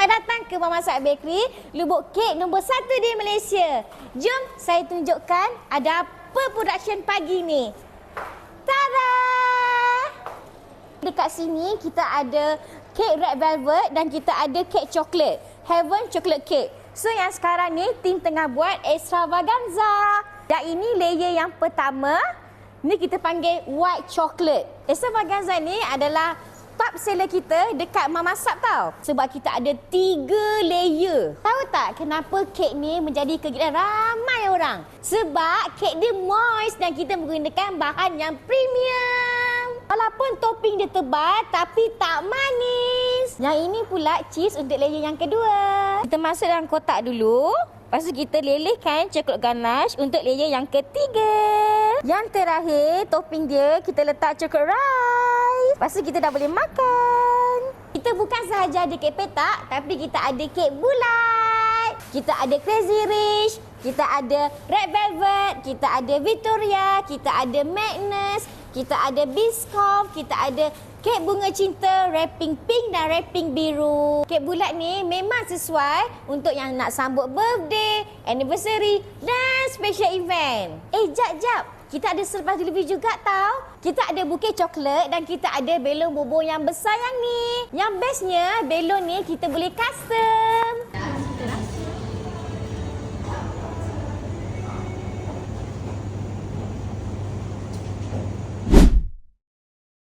Selamat datang ke Mama Sak Bakery, lubuk kek nombor satu di Malaysia. Jom saya tunjukkan ada apa production pagi ni. Tada! Dekat sini kita ada kek red velvet dan kita ada kek coklat. Heaven chocolate cake. So yang sekarang ni tim tengah buat extravaganza. Dan ini layer yang pertama. Ni kita panggil white chocolate. Extravaganza ni adalah top seller kita dekat Mama Sap tau. Sebab kita ada tiga layer. Tahu tak kenapa kek ni menjadi kegilaan ramai orang? Sebab kek dia moist dan kita menggunakan bahan yang premium. Walaupun topping dia tebal tapi tak manis. Yang ini pula cheese untuk layer yang kedua. Kita masuk dalam kotak dulu. Lepas tu kita lelehkan coklat ganache untuk layer yang ketiga. Yang terakhir, topping dia kita letak coklat rice. Lepas tu kita dah boleh makan. Kita bukan sahaja ada kek petak, tapi kita ada kek bulat. Kita ada crazy rich, kita ada red velvet, kita ada Victoria, kita ada Magnus, kita ada Biscoff, kita ada kek bunga cinta, wrapping pink dan wrapping biru. Kek bulat ni memang sesuai untuk yang nak sambut birthday, anniversary dan special event. Eh, jap, jap. Kita ada selepas delivery juga tau. Kita ada bukit coklat dan kita ada belon bubur yang besar yang ni. Yang bestnya, belon ni kita boleh custom.